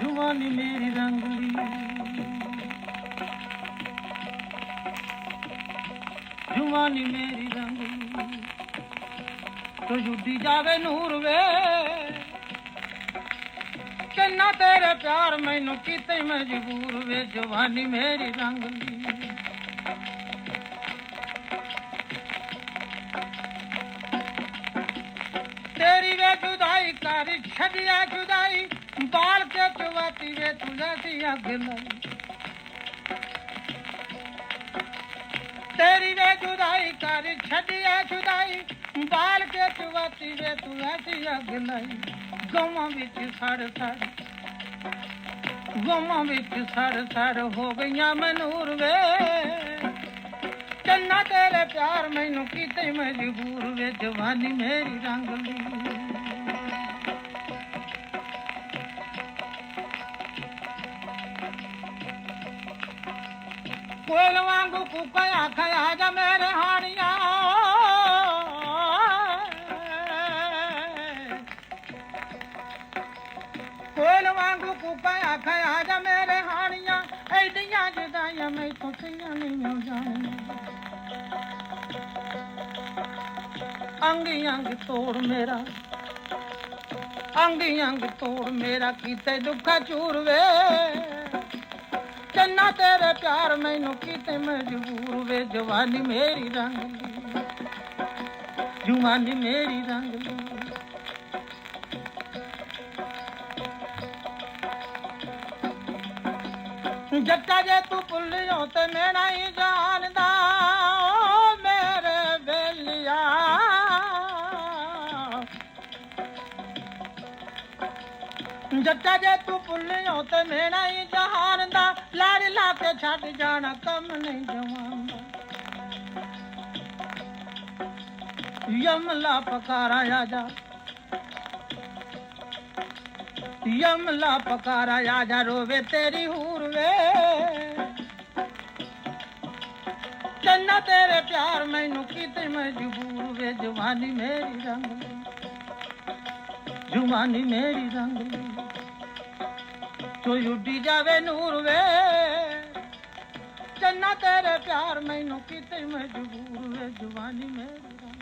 ਜੁਵਾਨੀ ਮੇਰੀ ਰੰਗਲੀ ਜੁਵਾਨੀ ਮੇਰੀ ਰੰਗਲੀ ਤੋ ਜੁੱਦੀ ਜਾਵੇ ਨੂਰ ਵੇ। ਕਿੰਨਾ ਤੇਰੇ ਪਿਆਰ ਮੈਨੂੰ ਕੀਤੇ ਮਜਬੂਰ ਵੇ, ਜਵਾਨੀ ਮੇਰੀ ਰੰਗਲੀ ਤੇਰੀ ਵੇ ਜੁਦਾਈ ਕਰ, ਛੱਡਿਆ ਜੁਦਾਈ। ਬਾਲ ਕੇ ਚਵਾਤੀ ਵੇ, ਤੂੰ ਜੈਸੀ ਅੱਗ ਲਈ। ਤੇਰੀ ਵੇ ਜੁਦਾਈ ਕਰ ਛੱਡਿਆ ਜੁਦਾਈ ਬਾਲ ਕੇ ਚਵਾਤੀ ਵੇ ਤੂੰ ਐਸੀ ਅੱਗ ਲਈ। ਗਮਾਂ ਵਿੱਚ ਸੜ ਸੜ। ਗਮਾਂ ਵਿੱਚ ਸੜ ਸੜ ਹੋ ਗਈਆਂ ਮਨੂਰ ਵੇ। ਚੰਨਾ ਤੇਰੇ ਪਿਆਰ ਮੈਨੂੰ ਕੀਤੇ ਮਜਬੂਰ ਵੇ। ਜਵਾਨੀ ਮੇਰੀ ਰੰਗ ਲਈ ਕੋਇਲ ਵਾਂਗੂ ਕੁੱਕਾ ਆਖਿਆ ਜਾ ਮੇਰੇ ਹਾਣੀਆਂ। ਕੋਇਲ ਵਾਂਗੂ ਕੁੱਕਾ ਆਖਿਆ ਜਾ ਮੇਰੇ ਹਾਣੀਆਂ। ਐਡੀਆਂ ਜਦਾਈਆਂ ਮੈਂ ਕੁੱਤੀਆਂ ਨਹੀਂ ਹੋ ਜਾਣੀਆਂ। ਅੰਗ ਅੰਗ ਤੋੜ ਮੇਰਾ ਅੰਗ ਅੰਗ ਤੋੜ ਮੇਰਾ ਕੀਤੇ ਦੁੱਖਾ ਚੂਰ ਵੇ। ਚੰਨਾ ਤੇਰੇ ਪਿਆਰ ਮੈਨੂੰ ਕੀਤੇ ਮਜਬੂਰ ਵੇ, ਜਵਾਨੀ ਮੇਰੀ ਰੰਗਲੀ ਜਵਾਨੀ ਮੇਰੀ ਰੰਗਲੀ ਜੱਟਾ ਜੇ ਤੂੰ ਭੁੱਲਿਓ ਤੇ ਮੇਰਾ ਹੀ ਜਾਣਦਾ। ਜੱਟਾ ਜੇ ਤੂੰ ਭੁੱਲਿਓ ਤੇ ਮੇਰਾ ਹੀ ਜਹਾਨ ਦਾ। ਲੜ ਲਾ ਕੇ ਛੱਡ ਜਾਣਾ, ਕੰਮ ਨਹੀਂ ਜਵਾਨ ਯਮਲਾ ਪਕਾਰਾ ਆ ਜਾ। ਯਮਲਾ ਪਕਾਰਾ ਆ ਜਾ, ਰੋਵੇ ਤੇਰੀ ਹੂਰ ਵੇ। ਚੰਨਾ ਤੇਰੇ ਪਿਆਰ ਮੈਨੂੰ ਕੀਤੇ ਮਜਬੂਰ ਵੇ, ਜਵਾਨੀ ਮੇਰੀ ਰੰਗ ਜਵਾਨੀ ਮੇਰੀ ਰੰਗ ਤੋ ਉੱਡੀ ਜਾਵੇ ਨੂਰ ਵੇ ਚੰਨਾ ਤੇਰੇ ਪਿਆਰ ਮੈਨੂੰ ਕਿਤੇ ਮਜਬੂਰ ਵੇ ਜਵਾਨੀ ਮੇਰੀ ਰੰਗ